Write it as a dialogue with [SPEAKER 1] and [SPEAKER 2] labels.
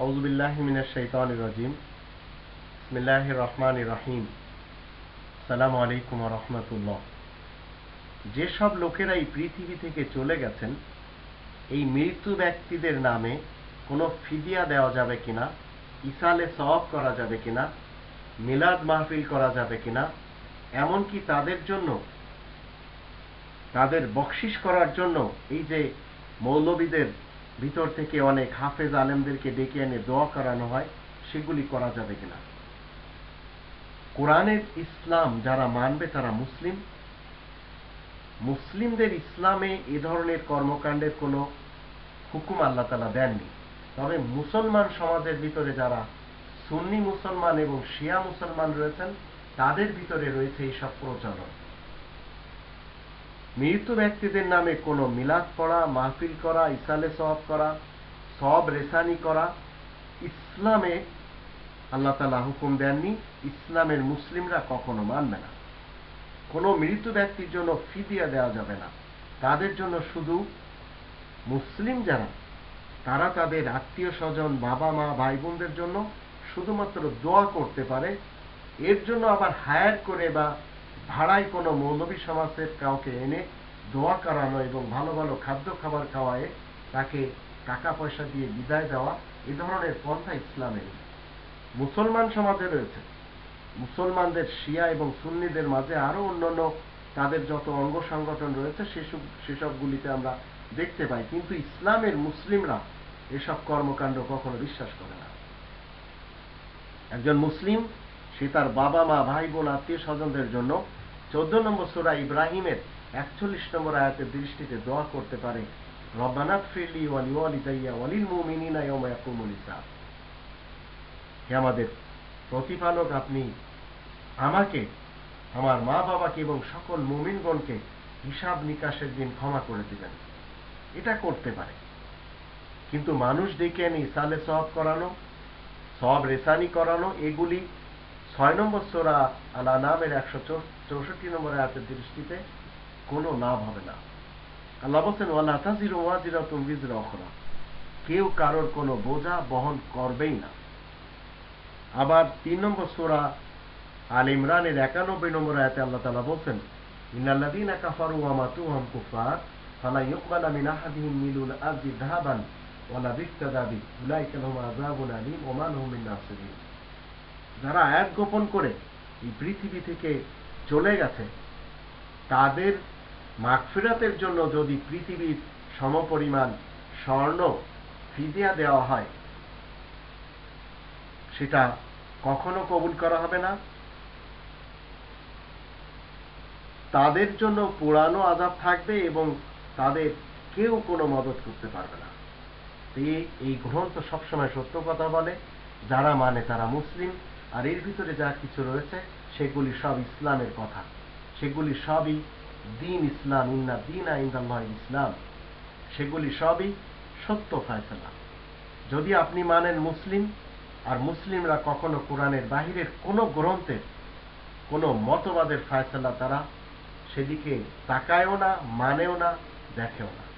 [SPEAKER 1] আউজুবিল্লাহ মিনাশ শাইতানির রাজিম। বিসমিল্লাহির রহমানির রহিম। সালামু আলাইকুম রাহমাতুল্লাহ। যেসব লোকেরা এই পৃথিবী থেকে চলে গেছেন, এই মৃত্যু ব্যক্তিদের নামে কোনো ফিদিয়া দেওয়া যাবে কিনা ইসালে সওয়াব করা যাবে কিনা, মিলাদ মাহফিল করা যাবে কিনা, এমনকি তাদের জন্য, তাদের বকশিস করার জন্য এই যে মৌলবীদের ভিতর থেকে অনেক হাফেজ আলেমদেরকে ডেকে এনে দোয়া করানো হয়, সেগুলি করা যাবে কিনা? কোরআনের ইসলাম যারা মানবে তারা মুসলিম? মুসলিমদের ইসলামে এ ধরনের কর্মকাণ্ডের কোনো হুকুম আল্লাহ তালা দেননি। তবে মুসলমান সমাজের ভিতরে যারা সুন্নি মুসলমান এবং শিয়া মুসলমান রয়েছেন, তাদের ভিতরে রয়েছে এইসব প্রচলন। মৃত ব্যক্তিদের নামে কোনো মিলাদ পড়া, মাহফিল করা, ইসালে সব করা সব রেসানি করা, ইসলামে আল্লাহ তালা হুকুম দেননি, ইসলামের মুসলিমরা কখনো মানবে না। কোনো মৃত ব্যক্তির জন্য ফিদিয়া দেওয়া যাবে না। তাদের জন্য শুধু মুসলিম যারা, তারা তাদের আত্মীয় স্বজন, বাবা মা, ভাই বোনদের জন্য শুধুমাত্র দোয়া করতে পারে, এর জন্য আবার হায়ার করে বা ভাড়ায় কোনো মৌলবী সমাজের কাউকে এনে দোয়া করানো এবং ভালো ভালো খাদ্য খাবার খাওয়ায় তাকে টাকা পয়সা দিয়ে বিদায় দেওয়া এ ধরনের পন্থা ইসলামে মুসলমান সমাজে রয়েছে। মুসলমানদের শিয়া এবং সুন্নিদের মাঝে আরও অন্যান্য তাদের যত অঙ্গ সংগঠন রয়েছে, সেসব সেসবগুলিতে আমরা দেখতে পাই। কিন্তু ইসলামের মুসলিমরা এসব কর্মকাণ্ড কখনো বিশ্বাস করে না। একজন মুসলিম সে তার বাবা মা ভাই বোন আত্মীয় স্বজনদের জন্য চোদ্দ নম্বর সোরা ইব্রাহিমের একচল্লিশ নম্বর আয়াতের দৃষ্টিতে দোয়া করতে পারে। রব্বানাত ফিরলি ওয়ালি ওয়ালি তাইয়া ওয়ালিল মুমিনিনা ইয়াউমা ইয়াকুমুল হে আমাদের প্রতিপালক, আপনি আমাকে, আমার মা বাবাকে এবং সকল মুমিনগণকে হিসাব নিকাশের দিন ক্ষমা করে দিবেন। এটা করতে পারে। কিন্তু মানুষ ডেকে এনে ইসালে সব করানো সব রেসানি করানো, এগুলি ছয় নম্বর সোরা আলা নামের একশো চৌষট্টি নম্বর আয়াতের দৃষ্টিতে কোনো লাভ হবে না। আল্লাহ বলছেন ওয়াল্লাহ তাজির ওয়াজিরা তুমিজরা অখরা কেউ কারোর কোনো বোঝা বহন করবেই না। আবার তিন নম্বর সোরা আল ইমরানের একানব্বই নম্বর আয়াতে আল্লাহ তালা বলছেন ইন্নাল্লাদিন হাম কুফার ফালা মিলুল যাহাবান ওয়ালা আলীম মিন নাসিরিন। যারা আয়াত গোপন করে এই পৃথিবী থেকে চলে গেছে, তাদের মাগফিরাতের জন্য যদি পৃথিবীর সমপরিমাণ স্বর্ণ ফিদিয়া দেওয়া হয়, সেটা কখনো কবুল করা হবে না? তাদের জন্য পুরানো আজাব থাকবে এবং তাদের কেউ কোনো মদত করতে পারবে না। এই গ্রন্থ সবসময় সত্য কথা বলে, যারা মানে তারা মুসলিম। আর এর ভিতরে যা কিছু রয়েছে, সেগুলি সব ইসলামের কথা। সেগুলি সবই দিন ইসলাম, ইন্না দিন আইন্দাল্লাহ ইসলাম। সেগুলি সবই সত্য ফায়সলা। যদি আপনি মানেন মুসলিম, আর মুসলিমরা কখনো কোরআনের বাহিরের কোনো গ্রন্থের কোনো মতবাদের ফায়সলা তারা সেদিকে তাকায়ও না, মানেও না, দেখেও না।